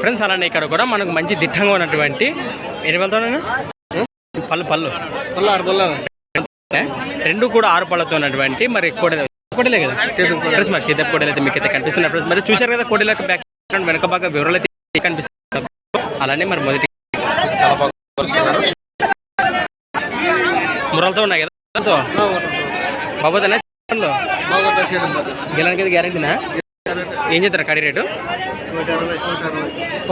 Friends అలానే ఇక్కడ కూడా మనకు మంచి దిట్టంగా ఉన్నటువంటి ఎన్ని వెళ్తాను పళ్ళు. పళ్ళు రెండు కూడా ఆరు పళ్ళతో ఉన్నటువంటి మరి కోడెలు కోడలే కదా? ఫ్రెండ్స్ మరి సీతప్ కోడలు అయితే మీకు అయితే కనిపిస్తున్నారు ఫ్రెండ్స్ మరి చూశారు కదా కోడెలకు బ్యాక్ వెనక బాగా వివరాలు అయితే కనిపిస్తున్నారు అలానే మరి మొదటి చాలా బాగా. మురలతో ఉన్నాయి కదా మురలతో. బాబోదన్నా గెలానికి గ్యారెంటీనా ఏం చేస్తారు కడి రేటు?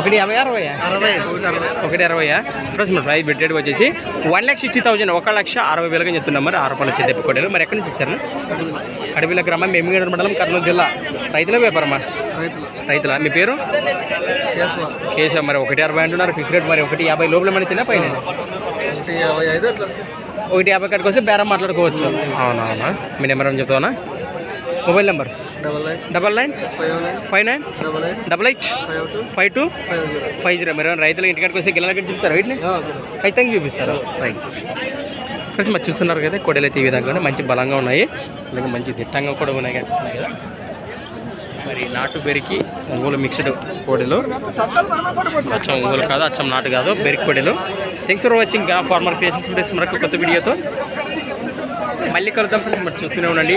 ఒకటి యాభై అరవై ఒకటి అరవైయా ఫ్రెండ్స్ మరి ప్రైస్ బెడ్ రేట్ వచ్చేసి వన్ ల్యాక్ సిక్స్టీ థౌసండ్ ఒక లక్ష అరవై వేలుగా చెప్తున్నాం మరి. ఆరు రూపాయలు చేతి కొట్టారు మరి ఎక్కడి నుంచి వచ్చారు? కడిపిల గ్రామం మెమ్మిగడ మండలం కర్నూలు జిల్లా. రైతుల వ్యాపారమా? రైతుల. మీ పేరు? కేశవ్. మరి ఒకటి అరవై అంటున్నారు. ఫిక్స్ రేట్ మరి ఒకటి యాభై లోపల మన తిన్నా పైన? ఒకటి యాభై కాడికి వస్తే బేరం మాట్లాడుకోవచ్చు. అవునవునా మీ నెంబర్ ఏం చెప్తావా mobile number? Double nine. Five nine. Double eight. Five two. Five zero. మీరు రైతులు ఇంటికాడికి వస్తే గిల్లల గట్టి చూపిస్తారు వీటిని? ఖచ్చితంగా చూపిస్తారు? రైట్ ఫ్రెండ్స్ మరి చూస్తున్నారు కదా కొడలు అయితే ఈ విధంగా. మంచి బలంగా ఉన్నాయి. అలాగే మంచి దిట్టంగా కూడా ఉన్నాయి కనిపిస్తున్నాయి కదా. మరి నాటు బెరికి ఒంగోలు మిక్స్డ్ కోడెలు. అచ్చం ఒంగోలు కాదు అచ్చం నాటు కాదు బెరికి కోడెలు. Thanks for watching farmer creations మరొక కొత్త వీడియోతో మళ్ళీ కలుద్దాం ఫ్రెండ్స్ మరి చూస్తూనే ఉండండి.